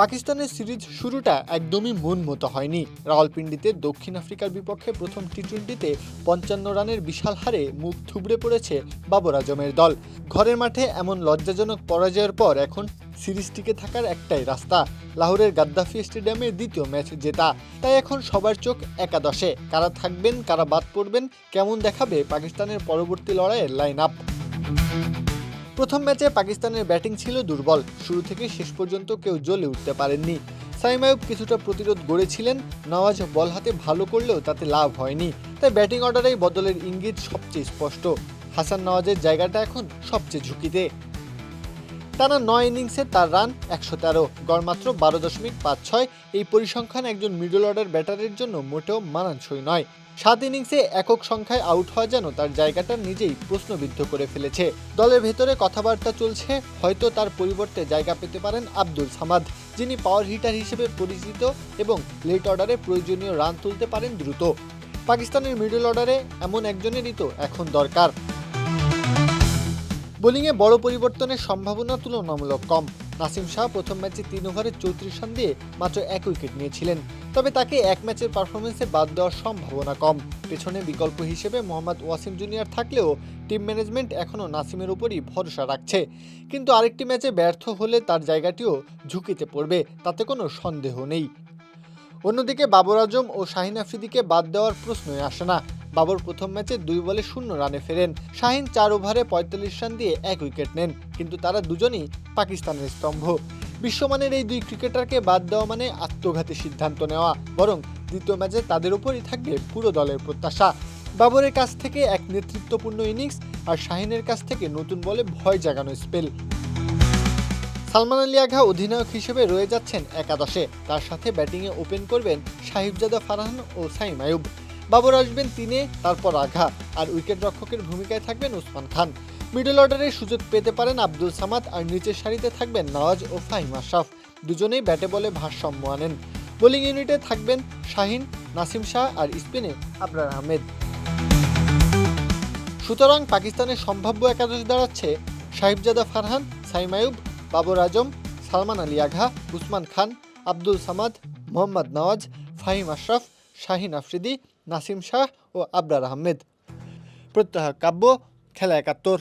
পাকিস্তানের সিরিজ শুরুটা একদমই মন মতো হয়নি। রাওয়ালপিন্ডিতে দক্ষিণ আফ্রিকার বিপক্ষে প্রথম টি টোয়েন্টিতে পঞ্চান্ন রানের বিশাল হারে মুখ থুবড়ে পড়েছে বাবর আজমের দল। ঘরের মাঠে এমন লজ্জাজনক পরাজয়ের পর এখন সিরিজ টিকে থাকার একটাই রাস্তা, লাহোরের গাদ্দাফি স্টেডিয়ামে দ্বিতীয় ম্যাচ জেতা। তাই এখন সবার চোখ একাদশে। কারা থাকবেন, কারা বাদ পড়বেন, কেমন দেখাবে পাকিস্তানের পরবর্তী লড়াইয়ের লাইন আপ প্রথম ম্যাচে পাকিস্তানের ব্যাটিং ছিল দুর্বল। শুরু থেকে শেষ পর্যন্ত কেউ জ্বলে উঠতে পারেননি। সাইম আয়ুব কিছুটা প্রতিরোধ গড়েছিলেন, নওয়াজ বল হাতে ভালো করলেও তাতে লাভ হয়নি। তাই ব্যাটিং অর্ডারেই বদলের ইঙ্গিত সবচেয়ে স্পষ্ট। হাসান নওয়াজের জায়গাটা এখন সবচেয়ে ঝুঁকিতে। টানা নয় ইনিংসে তার রান একশো তেরো গড় মাত্র বারো দশমিক পাঁচ ছয়। এই পরিসংখ্যান একজন মিডল অর্ডার ব্যাটারের জন্য মোটেও মানানসই নয়। সাত ইনিংসে একক সংখ্যায় আউট হওয়া যেন তার জায়গাটা নিজেই প্রশ্নবিদ্ধ করে ফেলেছে। দলের ভেতরে কথাবার্তা চলছে, হয়তো তার পরিবর্তে জায়গা পেতে পারেন আব্দুল সামাদ, যিনি পাওয়ার হিটার হিসেবে পরিচিত এবং লেট অর্ডারে প্রয়োজনীয় রান তুলতে পারেন দ্রুত। পাকিস্তানের মিডল অর্ডারে এমন একজনেরই তো এখন দরকার। বোলিংয়ে বড় পরিবর্তনের সম্ভাবনা তুলনামূলক কম। নাসিম শাহ প্রথম ম্যাচে তিন ওভারে চৌত্রিশ রান দিয়ে মাত্র এক উইকেট নিয়েছিলেন। তবে তাকে এক ম্যাচের পারফরমেন্সে বাদ দেওয়ার সম্ভাবনা কম। পেছনে বিকল্প হিসেবে মোহাম্মদ ওয়াসিম জুনিয়র থাকলেও টিম ম্যানেজমেন্ট এখনও নাসিমের উপরই ভরসা রাখছে। কিন্তু আরেকটি ম্যাচে ব্যর্থ হলে তার জায়গাটিও ঝুঁকিতে পড়বে, তাতে কোনো সন্দেহ নেই। অন্যদিকে বাবর আজম ও শাহিন আফ্রিদিকে বাদ দেওয়ার প্রশ্নই আসে না। বাবর প্রথম ম্যাচে দুই বলে শূন্য রানে ফেরেন। শাহিন চার ওভারে পঁয়তাল্লিশ রান দিয়ে এক উইকেট নেন, কিন্তু তারা দুজনই পাকিস্তানের স্তম্ভ। বিশ্বমানের এই দুই ক্রিকেটারকে বাদ দেওয়া মানে আত্মঘাতী সিদ্ধান্ত নেওয়া, বরং দ্বিতীয় ম্যাচে তাদের উপরই থাকবে পুরো দলের প্রত্যাশা। বাবরের কাছ থেকে এক নেতৃত্বপূর্ণ ইনিংস আর শাহিনের কাছ থেকে নতুন বলে ভয় জাগানো স্পেল। সালমান আলী আঘা অধিনায়ক হিসেবে রয়ে যাচ্ছেন একাদশে। তার সাথে ব্যাটিংয়ে ওপেন করবেন সাহিবজাদা ফারহান ও সাইম আয়ুব। বাবর আসবেন তিনে, তারপর আঘা আর উইকেট রক্ষকের ভূমিকায় থাকবেন উসমান খান। মিডল অর্ডারে সুযোগ পেতে পারেন আব্দুল সামাদ আর নিচের সারিতে থাকবেন নওয়াজ ও ফাহিম আশরাফ। দুজনেই ব্যাটে বলে ভারসাম্য আনেন। বোলিং ইউনিটে থাকবেন শাহিন, নাসিম শাহ আর স্পিনে আবরার আহমেদ। সুতরাং পাকিস্তানের সম্ভাব্য একাদশ দাঁড়াচ্ছে সাহিবজাদা ফারহান, সাইম আয়ুব, বাবর আজম, সালমান আলী আঘা, উসমান খান, আব্দুল সামাদ, মোহাম্মদ নওয়াজ, ফাহিম আশরাফ, শাহিন আফ্রিদি নাসিম শাহ ও আবরার আহমেদ। প্রত্যাহার কাব্য খেলা একাত্তর।